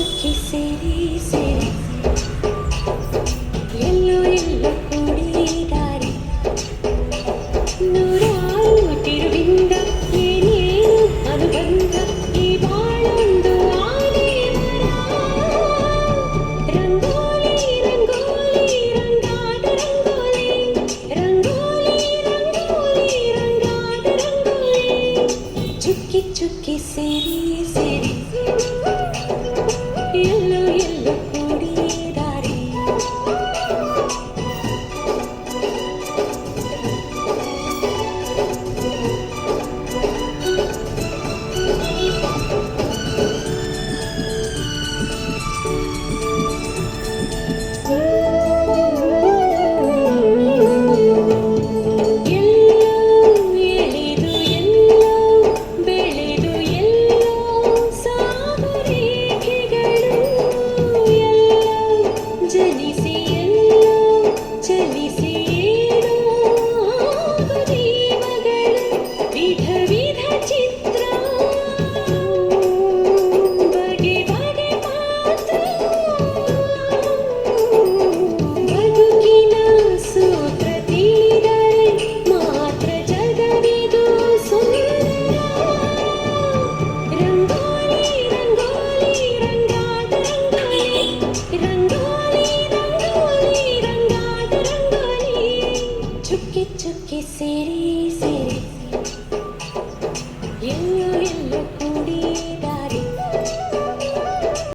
ചുക്കി Siri Siri. എല്ലോ എല്ലോ കൂടിയിതാരി നൂറാറു തിരുവിന്ത ഏനേനു ഈ വാഴൊന്നു ആനേ വരാ? രംഗോലി രംഗോലി രംഗാട രംഗോലി. രംഗോലി രംഗോലി. ചുക്കി ചുക്കി സിരി city.